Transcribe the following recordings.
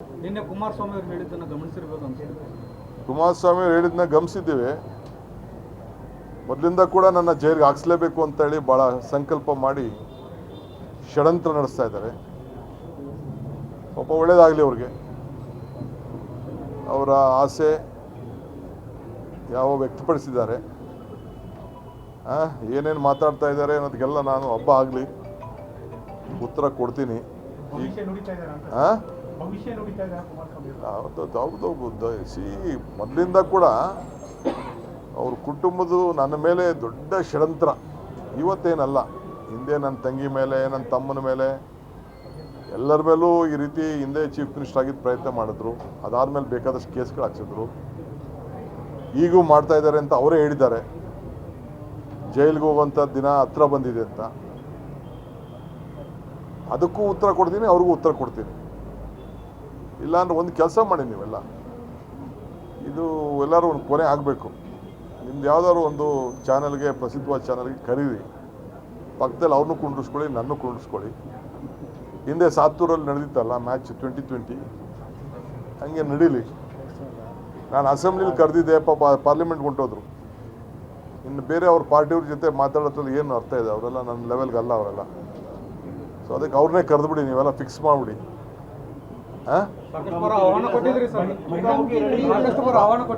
ನಿನ್ನೆ ಕುಮಾರಸ್ವಾಮಿ ಅವರು ಹೇಳಿದ್ದನ್ನು ಗಮನಿಸಿರ್ಬೋದು ಕುಮಾರಸ್ವಾಮಿ ಅವ್ರು ಹೇಳಿದ್ನ ಗಮನಿಸಿದ್ದೀವಿ. ಮೊದಲಿಂದ ಕೂಡ ನನ್ನ ಜೈಲಿಗೆ ಹಾಕ್ಸ್ಲೇಬೇಕು ಅಂತೇಳಿ ಭಾಳ ಸಂಕಲ್ಪ ಮಾಡಿ ಷಡಂತ್ರ ನಡೆಸ್ತಾ ಇದ್ದಾರೆ. ಪಾಪ ಒಳ್ಳೇದಾಗಲಿ ಅವ್ರಿಗೆ. ಅವರ ಆಸೆ ಯಾವ ವ್ಯಕ್ತಪಡಿಸಿದ್ದಾರೆ. ಏನೇನು ಮಾತಾಡ್ತಾ ಇದ್ದಾರೆ ಅನ್ನೋದಕ್ಕೆಲ್ಲ ನಾನು ಹಬ್ಬ ಆಗಲಿ. ಉತ್ತರ ಕೊಡ್ತೀನಿ. ಅಂತ. ಹಾಂ ಭವಿಷ್ಯ ನುಡಿತಾ ಇದ್ದಾರೆ ಕುಮಾರಸ್ವಾಮಿ ಅವರು. ಹೌದು ಹೌದು ಸಿ, ಮೊದಲಿಂದ ಕೂಡ ಅವ್ರ ಕುಟುಂಬದ ನನ್ನ ಮೇಲೆ ದೊಡ್ಡ ಷಡ್ಯಂತ್ರ. ಇವತ್ತೇನಲ್ಲ, ಹಿಂದೆ ನನ್ನ ತಂಗಿ ಮೇಲೆ, ನನ್ನ ತಮ್ಮನ ಮೇಲೆ, ಎಲ್ಲರ ಮೇಲೂ ಈ ರೀತಿ ಹಿಂದೆ ಚೀಫ್ ಮಿನಿಸ್ಟರ್ ಆಗಿದ್ದ ಪ್ರಯತ್ನ ಮಾಡಿದ್ರು. ಅದಾದಮೇಲೆ ಬೇಕಾದಷ್ಟು ಕೇಸ್ಗಳು ಹಾಕ್ಸಿದ್ರು. ಈಗೂ ಮಾಡ್ತಾ ಇದ್ದಾರೆ ಅಂತ ಅವರೇ ಹೇಳಿದ್ದಾರೆ. ಜೈಲಿಗೆ ಹೋಗುವಂಥ ದಿನ ಹತ್ರ ಬಂದಿದೆ ಅಂತ. ಅದಕ್ಕೂ ಉತ್ತರ ಕೊಡ್ತೀನಿ, ಅವ್ರಿಗೂ ಉತ್ತರ ಕೊಡ್ತೀನಿ. ಇಲ್ಲಾಂದ್ರೆ ಒಂದು ಕೆಲಸ ಮಾಡಿ ನೀವೆಲ್ಲ. ಇದು ಎಲ್ಲರೂ ಒಂದು ಕೊನೆ ಆಗಬೇಕು. ನಿಮ್ದು ಯಾವ್ದಾದ್ರು ಒಂದು ಚಾನಲ್ಗೆ, ಪ್ರಸಿದ್ಧವಾದ ಚಾನಲ್ಗೆ ಕರೀರಿ. ಪಕ್ಕದಲ್ಲಿ ಅವ್ರನ್ನೂ ಕುಂಡ್ರಿಸ್ಕೊಳ್ಳಿ ನನ್ನ ಕುಂಡ್ರಿಸ್ಕೊಳ್ಳಿ. ಹಿಂದೆ ಸಾತ್ತೂರಲ್ಲಿ ನಡೆದಿತ್ತಲ್ಲ ಮ್ಯಾಚ್ ಟ್ವೆಂಟಿ ಟ್ವೆಂಟಿ ಹಂಗೆ ನಡೀಲಿ. ನಾನು ಅಸೆಂಬ್ಲಿಲಿ ಕರೆದಿದ್ದೆ ಪಾಪ ಪಾರ್ಲಿಮೆಂಟ್ಗೆ ಹೊಂಟೋದ್ರು ಇನ್ನು ಬೇರೆ ಅವ್ರ ಪಾರ್ಟಿಯವ್ರ ಜೊತೆ ಮಾತಾಡೋದ್ರಲ್ಲಿ ಏನು ಅರ್ಥ ಇದೆ? ಅವರೆಲ್ಲ ನನ್ನ ಲೆವೆಲ್ಗೆ ಅಲ್ಲ ಅವರೆಲ್ಲ. ಸೊ ಅದಕ್ಕೆ ಅವ್ರನ್ನೇ ಕರೆದ್ಬಿಡಿ, ನೀವೆಲ್ಲ ಫಿಕ್ಸ್ ಮಾಡಿಬಿಡಿ.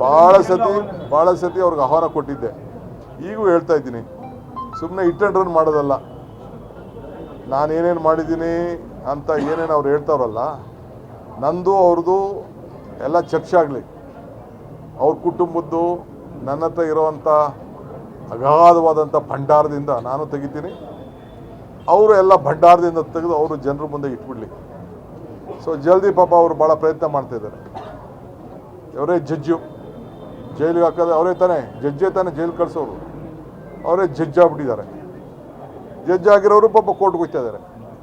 ಭಾಳ ಸತಿ ಭಾಳ ಸತಿ ಅವ್ರಿಗೆ ಆಹ್ವಾನ ಕೊಟ್ಟಿದ್ದೆ. ಈಗೂ ಹೇಳ್ತಾ ಇದ್ದೀನಿ. ಸುಮ್ಮನೆ ಇಟ್ ಆ್ಯಂಡ್ ರನ್ ಮಾಡೋದಲ್ಲ. ನಾನೇನೇನು ಮಾಡಿದ್ದೀನಿ ಅಂತ ಏನೇನು ಅವ್ರು ಹೇಳ್ತಾವ್ರಲ್ಲ, ನಂದು ಅವ್ರದ್ದು ಎಲ್ಲ ಚರ್ಚೆ ಆಗಲಿ. ಅವ್ರ ಕುಟುಂಬದ್ದು ನನ್ನ ಹತ್ರ ಇರೋವಂಥ ಅಗಾಧವಾದಂಥ ಭಂಡಾರದಿಂದ ನಾನು ತೆಗಿತೀನಿ. ಅವರು ಎಲ್ಲ ಭಂಡಾರದಿಂದ ತೆಗೆದು ಅವರು ಜನರ ಮುಂದೆ ಇಟ್ಬಿಡ್ಲಿ. ಸೊ ಜಲ್ದಿ ಪಾಪ ಅವರು ಭಾಳ ಪ್ರಯತ್ನ ಮಾಡ್ತಾ ಇದ್ದಾರೆ ಅವರೇ ಜಡ್ಜು ಜೈಲಿಗೆ ಹಾಕೋದು ಅವರೇ ತಾನೇ ಜಜ್ಜೆ ತಾನೇ ಜೈಲು ಕಳಿಸೋರು. ಅವರೇ ಜಡ್ಜ್ ಆಗ್ಬಿಟ್ಟಿದ್ದಾರೆ. ಜಡ್ಜ್ ಆಗಿರೋರು ಪಾಪ ಕೋರ್ಟ್ಗೆ ಹೋಗ್ತಾ ಇದ್ದಾರೆ.